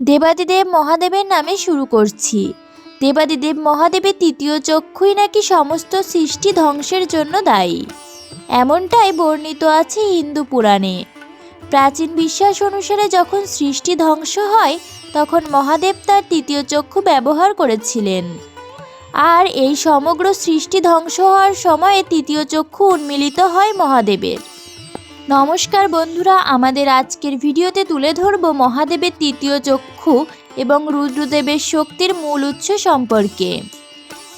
দেবাদিদেব মহাদেবের নামে শুরু করছি। দেবাদিদেব মহাদেবের তৃতীয় চক্ষুই নাকি সমস্ত সৃষ্টি ধ্বংসের জন্য দায়ী। এমনটাই বর্ণিত আছে হিন্দু পুরাণে। প্রাচীন বিশ্বাস অনুসারে যখন সৃষ্টি ধ্বংস হয়, তখন মহাদেব তার তৃতীয় চক্ষু ব্যবহার করেছিলেন। আর এই সমগ্র সৃষ্টি ধ্বংস হওয়ার সময়ে তৃতীয় চক্ষু উন্মিলিত হয় মহাদেবের। নমস্কার বন্ধুরা, আমাদের আজকের ভিডিওতে তুলে ধরব মহাদেবের তৃতীয় চক্ষু এবং রুদ্রদেবের শক্তির মূল উৎস সম্পর্কে।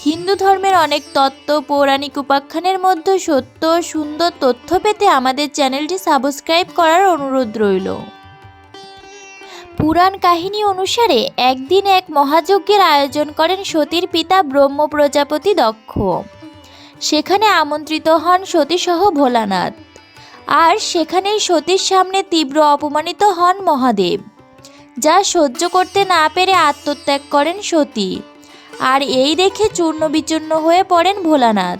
হিন্দু ধর্মের অনেক তত্ত্ব, পৌরাণিক উপাখ্যানের মধ্যে সত্য সুন্দর তথ্য পেতে আমাদের চ্যানেলটি সাবস্ক্রাইব করার অনুরোধ রইল। পুরাণ কাহিনী অনুসারে একদিন এক মহাযজ্ঞের আয়োজন করেন সতীর পিতা ব্রহ্ম প্রজাপতি দক্ষ। সেখানে আমন্ত্রিত হন সতীসহ ভোলানাথ। আর সেখানেই সতীর সামনে তীব্র অপমানিত হন মহাদেব, যা সহ্য করতে না পেরে আত্মত্যাগ করেন সতী। আর এই দেখে চূর্ণ বিচূর্ণ হয়ে পড়েন ভোলানাথ।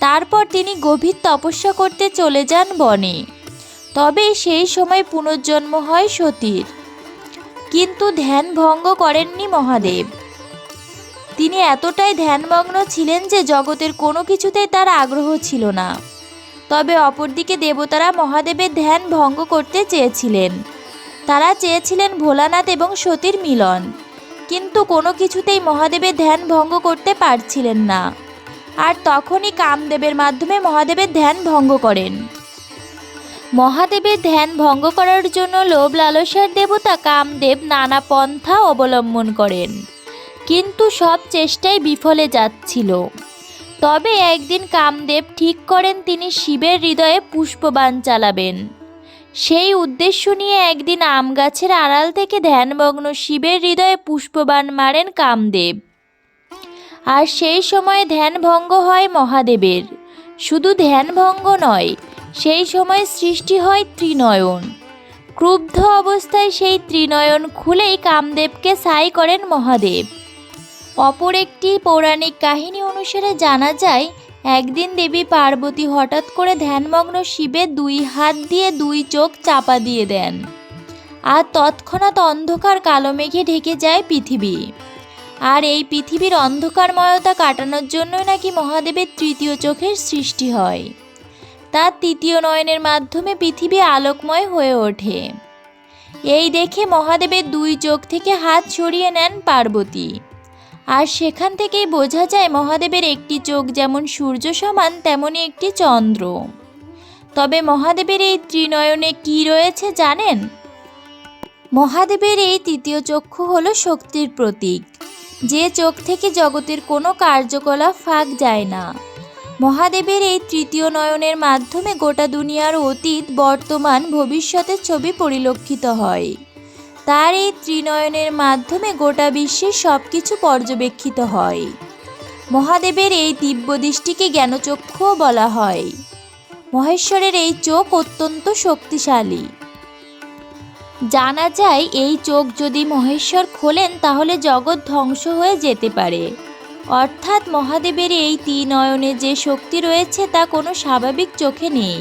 তারপর তিনি গভীর তপস্যা করতে চলে যান বনে। তবে সেই সময় পুনর্জন্ম হয় সতীর। কিন্তু ধ্যান ভঙ্গ করেননি মহাদেব। তিনি এতটাই ধ্যানমগ্ন ছিলেন যে জগতের কোনো কিছুতেই তার আগ্রহ ছিল না। তবে অপরদিকে দেবতারা মহাদেবের ধ্যান ভঙ্গ করতে চেয়েছিলেন। তারা চেয়েছিলেন ভোলানাথ এবং সতীর মিলন। কিন্তু কোনো কিছুতেই মহাদেবের ধ্যান ভঙ্গ করতে পারছিলেন না। আর তখনই কামদেবের মাধ্যমে মহাদেবের ধ্যান ভঙ্গ করেন। মহাদেবের ধ্যান ভঙ্গ করার জন্য লোভ লালসার দেবতা কামদেব নানা পন্থা অবলম্বন করেন। কিন্তু সব চেষ্টাই বিফলে যাচ্ছিল। তবে একদিন কামদেব ঠিক করেন তিনি শিবের হৃদয়ে পুষ্পবাণ চালাবেন। সেই উদ্দেশ্য নিয়ে একদিন আম গাছের আড়াল থেকে ধ্যানমগ্ন শিবের হৃদয়ে পুষ্পবাণ মারেন কামদেব। আর সেই সময় ধ্যান ভঙ্গ হয় মহাদেবের। শুধু ধ্যানভঙ্গ নয়, সেই সময় সৃষ্টি হয় ত্রিনয়ন। ক্রুব্ধ অবস্থায় সেই ত্রিনয়ন খুলেই কামদেবকে সাই করেন মহাদেব। অপর একটি পৌরাণিক কাহিনী অনুসারে জানা যায়, একদিন দেবী পার্বতী হঠাৎ করে ধ্যানমগ্ন শিবের দুই হাত দিয়ে দুই চোখ চাপা দিয়ে দেন। আর তৎক্ষণাৎ অন্ধকার কালো মেঘে ঢেকে যায় পৃথিবী। আর এই পৃথিবীর অন্ধকারময়তা কাটানোর জন্যই নাকি মহাদেবের তৃতীয় চোখের সৃষ্টি হয়। তার তৃতীয় নয়নের মাধ্যমে পৃথিবী আলোকময় হয়ে ওঠে। এই দেখে মহাদেবের দুই চোখ থেকে হাত সরিয়ে নেন পার্বতী। আর সেখান থেকেই বোঝা যায় মহাদেবের একটি চোখ যেমন সূর্য সমান তেমনই একটি চন্দ্র। তবে মহাদেবের এই ত্রিনয়নে কি রয়েছে জানেন? মহাদেবের এই তৃতীয় চক্ষু হল শক্তির প্রতীক। যে চোখ থেকে জগতের কোনো কার্যকলাপ ফাঁক যায় না। মহাদেবের এই তৃতীয় নয়নের মাধ্যমে গোটা দুনিয়ার অতীত, বর্তমান, ভবিষ্যতের ছবি পরিলক্ষিত হয়। তার এই ত্রিনয়নের মাধ্যমে গোটা বিশ্বের সব কিছু পর্যবেক্ষিত হয়। মহাদেবের এই দিব্য দৃষ্টিকে জ্ঞানচক্ষুও বলা হয়। মহেশ্বরের এই চোখ অত্যন্ত শক্তিশালী। জানা যায়, এই চোখ যদি মহেশ্বর খোলেন, তাহলে জগৎ ধ্বংস হয়ে যেতে পারে। অর্থাৎ মহাদেবের এই ত্রিনয়নে যে শক্তি রয়েছে, তা কোনো স্বাভাবিক চোখে নেই।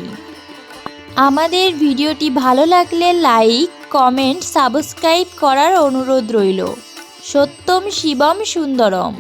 আমাদের ভিডিওটি ভালো লাগলে লাইক কমেন্ট সাবস্ক্রাইব করার অনুরোধ রইল। সত্যম শিবম সুন্দরম।